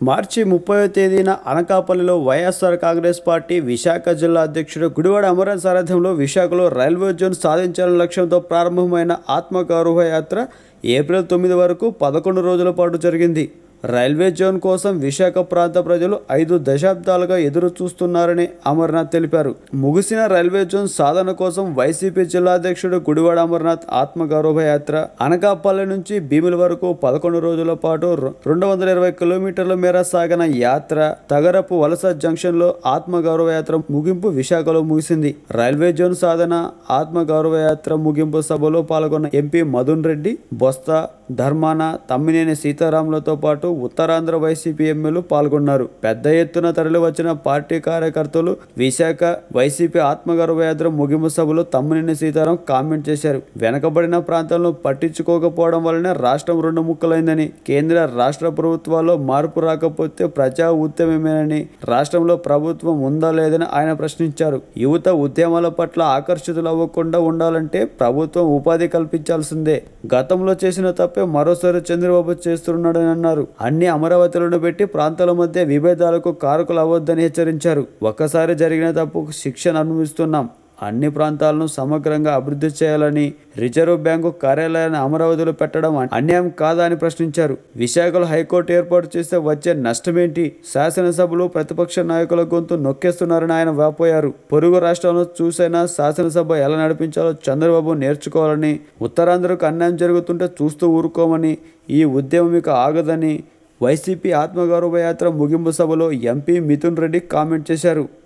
మార్చి ముప్పై తేదీన అనకాపల్లిలో వైఎస్ఆర్ కాంగ్రెస్ పార్టీ విశాఖ జిల్లా అధ్యక్షుడు గుడివాడ అమరన్ సారథ్యంలో విశాఖలో రైల్వే జోన్ సాధించాలనే లక్ష్యంతో ప్రారంభమైన ఆత్మగౌరవ యాత్ర ఏప్రిల్ తొమ్మిది వరకు పదకొండు రోజుల పాటు జరిగింది. రైల్వే జోన్ కోసం విశాఖ ప్రాంత ప్రజలు ఐదు దశాబ్దాలుగా ఎదురు చూస్తున్నారని అమర్నాథ్ తెలిపారు. ముగిసిన రైల్వే జోన్ సాధన కోసం వైసీపీ జిల్లా అధ్యక్షుడు గుడివాడ అమర్నాథ్ ఆత్మగౌరవ యాత్ర. అనకాపల్లి నుంచి భీముల వరకు పదకొండు రోజుల పాటు రెండు వందల ఇరవై కిలోమీటర్ల మేర సాగిన యాత్ర తగరపు వలస జంక్షన్లో ఆత్మగౌరవ యాత్ర ముగింపు విశాఖలో ముగిసింది. రైల్వే జోన్ సాధన ఆత్మగౌరవ యాత్ర ముగింపు సభలో పాల్గొన్న ఎంపీ మధున్ రెడ్డి బొస్తా ధర్మాన తమ్మినేని సీతారాములతో పాటు ఉత్తరాంధ్ర వైసీపీ ఎమ్మెల్యేలు పాల్గొన్నారు. పెద్ద ఎత్తున తరలి వచ్చిన పార్టీ కార్యకర్తలు విశాఖ వైసీపీ ఆత్మగౌరవ ముగింపు సభలో తమ్మినేని సీతారాం కామెంట్ చేశారు. వెనకబడిన ప్రాంతాలను పట్టించుకోకపోవడం వలన రాష్ట్రం రెండు ముక్కలైందని కేంద్ర రాష్ట్ర ప్రభుత్వాల్లో మార్పు రాకపోతే ప్రజా ఉద్యమమేనని రాష్ట్రంలో ప్రభుత్వం ఉందా లేదని ఆయన ప్రశ్నించారు. యువత ఉద్యమాల పట్ల ఆకర్షితులు అవ్వకుండా ఉండాలంటే ప్రభుత్వం ఉపాధి కల్పించాల్సిందే. గతంలో చేసిన తప్పే మరోసారి చంద్రబాబు చేస్తున్నాడని అన్నారు. అన్ని అమరావతులను పెట్టి ప్రాంతాల మధ్య విభేదాలకు కారకులు అవ్వద్దని హెచ్చరించారు. ఒక్కసారి జరిగిన తప్పుకు శిక్షణ అనుభవిస్తున్నాం. అన్ని ప్రాంతాలను సమగ్రంగా అభివృద్ధి చేయాలని రిజర్వ్ బ్యాంకు కార్యాలయాన్ని అమరావతిలో పెట్టడం అన్యాయం కాదా అని ప్రశ్నించారు. విశాఖలో హైకోర్టు ఏర్పాటు చేస్తే వచ్చే నష్టమేంటి? శాసనసభలో ప్రతిపక్ష నాయకుల గొంతు నొక్కేస్తున్నారని ఆయన వాపోయారు. పొరుగు రాష్ట్రాలను చూసైనా శాసనసభ ఎలా నడిపించాలో చంద్రబాబు నేర్చుకోవాలని ఉత్తరాంధ్రకు అన్యాయం జరుగుతుంటే చూస్తూ ఊరుకోమని ఈ ఉద్యమం ఇక ఆగదని వైసీపీ ఆత్మగౌరవ యాత్ర ముగింపు సభలో ఎంపీ మిథున్ రెడ్డి కామెంట్ చేశారు.